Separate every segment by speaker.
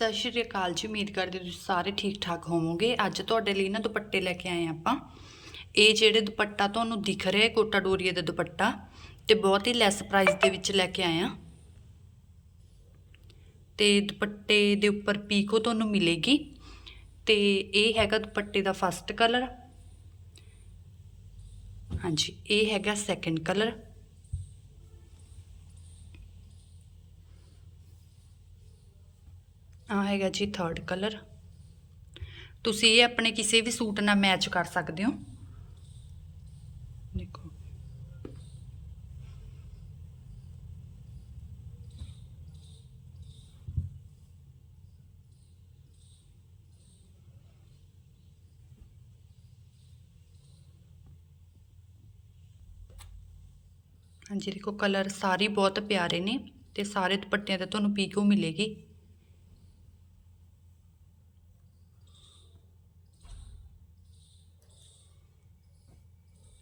Speaker 1: ਸਤਿ ਸ਼੍ਰੀ ਅਕਾਲ ਜੀ, ਉਮੀਦ ਕਰਦੇ ਤੁਸੀਂ ਸਾਰੇ ਠੀਕ ਠਾਕ ਹੋਵੋਗੇ। ਅੱਜ ਤੁਹਾਡੇ ਲਈ ਨਾ ਦੁਪੱਟੇ ਲੈ ਕੇ ਆਏ ਹਾਂ ਆਪਾਂ। ਇਹ ਜਿਹੜੇ ਦੁਪੱਟਾ ਤੁਹਾਨੂੰ ਦਿਖ ਰਿਹਾ ਹੈ, ਕੋਟਾ ਡੋਰੀਏ ਦਾ ਦੁਪੱਟਾ, ਤੇ ਬਹੁਤ ਹੀ ਲੈਸ ਪ੍ਰਾਈਸ ਦੇ ਵਿੱਚ ਲੈ ਕੇ ਆਏ ਹਾਂ। ਤੇ ਦੁਪੱਟੇ ਦੇ ਉੱਪਰ ਪੀਕੋ ਤੁਹਾਨੂੰ ਮਿਲੇਗੀ। ਤੇ ਇਹ ਹੈਗਾ ਦੁਪੱਟੇ ਦਾ ਫਸਟ ਕਲਰ ਹਾਂਜੀ, ਇਹ ਹੈਗਾ ਸੈਕੰਡ ਕਲਰ ਆ ਹੈਗਾ ਜੀ ਥਰਡ ਕਲਰ ਤੁਸੀਂ ਇਹ ਆਪਣੇ ਕਿਸੇ ਵੀ ਸੂਟ ਨਾਲ ਮੈਚ ਕਰ ਸਕਦੇ ਹੋ। ਦੇਖੋ। ਹਾਂਜੀ, ਦੇਖੋ ਕਲਰ ਸਾਰੇ ਬਹੁਤ ਪਿਆਰੇ ਨੇ ਤੇ ਸਾਰੇ ਦੁਪੱਟਿਆਂ ਤੇ ਤੁਹਾਨੂੰ ਪੀਕੋ ਮਿਲੇਗੀ।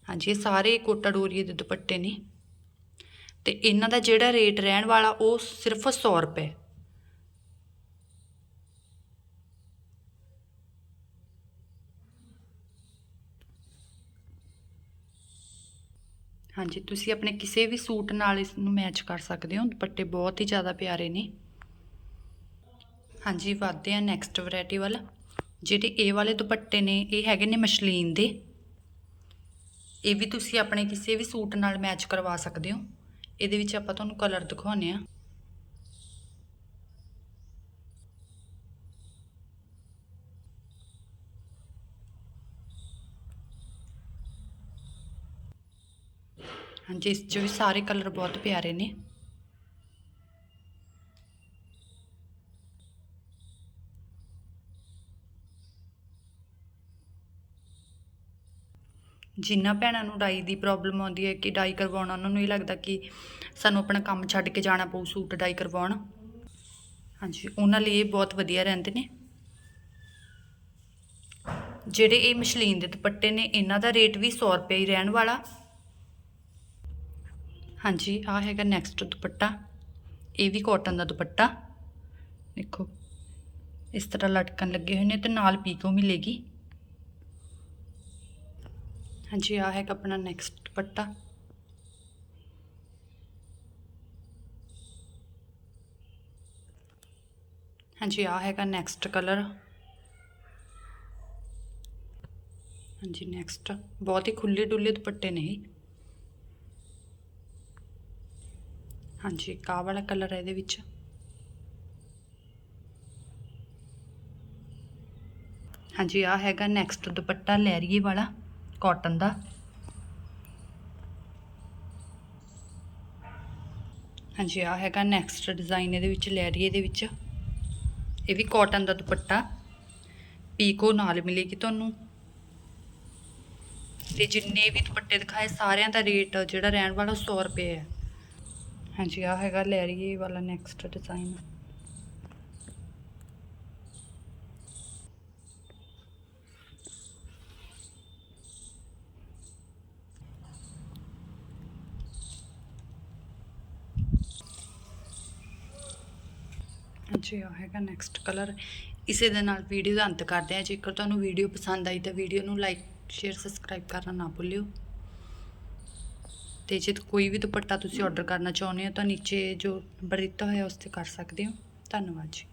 Speaker 1: ਹਾਂਜੀ, ਇਹ ਸਾਰੇ ਕੋਟਾ ਡੋਰੀਏ ਦੇ ਦੁਪੱਟੇ ਨੇ। ਤੇ ਇਹਨਾਂ ਦਾ ਜਿਹੜਾ ਰੇਟ ਰਹਿਣ ਵਾਲਾ, ਉਹ ਸਿਰਫ 100 ਰੁਪਏ। ਹਾਂਜੀ, ਤੁਸੀਂ ਆਪਣੇ ਕਿਸੇ ਵੀ ਸੂਟ ਨਾਲ ਇਸ ਨੂੰ ਮੈਚ ਕਰ ਸਕਦੇ ਹੋ। ਦੁਪੱਟੇ ਬਹੁਤ ਹੀ ਜ਼ਿਆਦਾ ਪਿਆਰੇ ਨੇ। ਹਾਂਜੀ, ਵਧਦੇ ਆ ਨੈਕਸਟ ਵੈਰਾਈਟੀ ਵੱਲ। ਜਿਹੜੇ ਇਹ ਵਾਲੇ ਦੁਪੱਟੇ ਨੇ, ਇਹ ਹੈਗੇ ਨੇ ਮਸ਼ਲੀਨ ਦੇ। ਇਹ ਵੀ ਤੁਸੀਂ ਆਪਣੇ ਕਿਸੇ ਵੀ ਸੂਟ ਨਾਲ ਮੈਚ ਕਰਵਾ ਸਕਦੇ ਹੋ। ਇਹਦੇ ਵਿੱਚ ਆਪਾਂ ਤੁਹਾਨੂੰ ਕਲਰ ਦਿਖਾਉਨੇ ਆ ਹਾਂਜੀ, ਇਸ 'ਚ ਵੀ ਸਾਰੇ ਕਲਰ ਬਹੁਤ ਪਿਆਰੇ ਨੇ। ਜਿਨ੍ਹਾਂ ਭੈਣਾਂ ਨੂੰ ਡਾਈ ਦੀ ਪ੍ਰੋਬਲਮ ਆਉਂਦੀ ਹੈ ਕਿ ਡਾਈ ਕਰਵਾਉਣਾ, ਉਹਨਾਂ ਨੂੰ ਇਹ ਲੱਗਦਾ ਕਿ ਸਾਨੂੰ ਆਪਣਾ ਕੰਮ ਛੱਡ ਕੇ ਜਾਣਾ ਪਊ ਸੂਟ ਡਾਈ ਕਰਵਾਉਣ। ਹਾਂਜੀ, ਉਹਨਾਂ ਲਈ ਇਹ ਬਹੁਤ ਵਧੀਆ ਰਹਿੰਦੇ ਨੇ। ਜਿਹੜੇ ਇਹ ਮਸ਼ਲੀਨ ਦੇ ਦੁਪੱਟੇ ਨੇ, ਇਹਨਾਂ ਦਾ ਰੇਟ ਵੀ 100 ਰੁਪਏ ਹੀ ਰਹਿਣ ਵਾਲਾ। ਹਾਂਜੀ ਆ ਹੈਗਾ ਨੈਕਸਟ ਦੁਪੱਟਾ। ਇਹ ਵੀ ਕਾਟਨ ਦਾ ਦੁਪੱਟਾ। ਦੇਖੋ, ਇਸ ਤਰ੍ਹਾਂ ਲਟਕਣ ਲੱਗੇ ਹੋਏ ਨੇ ਤੇ ਨਾਲ ਪੀਕੋ ਮਿਲੇਗੀ। ਹਾਂਜੀ ਆ ਹੈਗਾ ਆਪਣਾ ਨੈਕਸਟ ਦੁਪੱਟਾ। ਹਾਂਜੀ ਆ ਹੈਗਾ ਨੈਕਸਟ ਕਲਰ ਹਾਂਜੀ ਨੈਕਸਟ ਬਹੁਤ ਹੀ ਖੁੱਲੇ ਡੁੱਲੇ ਦੁਪੱਟੇ ਨੇ ਇਹ। ਹਾਂਜੀ ਕਾਹ ਵਾਲਾ ਕਲਰ ਹੈ ਇਹਦੇ ਵਿੱਚ। ਹਾਂਜੀ ਆ ਹੈਗਾ ਨੈਕਸਟ ਦੁਪੱਟਾ ਲੈਰੀਏ ਵਾਲਾ। ਕਾਟਨ ਦਾ। ਹਾਂਜੀ ਆ ਹੈਗਾ ਨੈਕਸਟ ਡਿਜ਼ਾਈਨ ਇਹਦੇ ਵਿੱਚ ਲੈਰੀਏ ਦੇ ਵਿੱਚ। ਇਹ ਵੀ ਕਾਟਨ ਦਾ ਦੁਪੱਟਾ। ਪੀਕੋ ਨਾਲ ਮਿਲੇਗੀ ਤੁਹਾਨੂੰ। ਤੇ ਜਿੰਨੇ ਵੀ ਦੁਪੱਟੇ ਦਿਖਾਏ, ਸਾਰਿਆਂ ਦਾ ਰੇਟ ਜਿਹੜਾ ਰਹਿਣ ਵਾਲਾ 100 ਰੁਪਏ ਹੈ। ਹਾਂਜੀ ਆ ਹੈਗਾ ਲੈਰੀਏ ਵਾਲਾ ਨੈਕਸਟ ਡਿਜ਼ਾਈਨ ਹਾਂਜੀ ਆ ਹੈਗਾ ਨੈਕਸਟ ਕਲਰ ਇਸੇ ਦੇ ਨਾਲ ਵੀਡੀਓ ਦਾ ਅੰਤ ਕਰਦੇ ਹਾਂ। ਜੇਕਰ ਤੁਹਾਨੂੰ ਵੀਡੀਓ ਪਸੰਦ ਆਈ ਤਾਂ ਵੀਡੀਓ ਨੂੰ ਲਾਈਕ ਸ਼ੇਅਰ ਸਬਸਕ੍ਰਾਈਬ ਕਰਨਾ ਨਾ ਭੁੱਲਿਓ। ਤੇ ਜੇ ਕੋਈ ਵੀ ਦੁਪੱਟਾ ਤੁਸੀਂ ਆਰਡਰ ਕਰਨਾ ਚਾਹੁੰਦੇ ਹੋ ਤਾਂ ਨੀਚੇ ਜੋ ਨੰਬਰ ਦਿੱਤਾ ਹੋਇਆ ਉਸ ਤੇ ਕਰ ਸਕਦੇ ਹੋ। ਧੰਨਵਾਦ ਜੀ।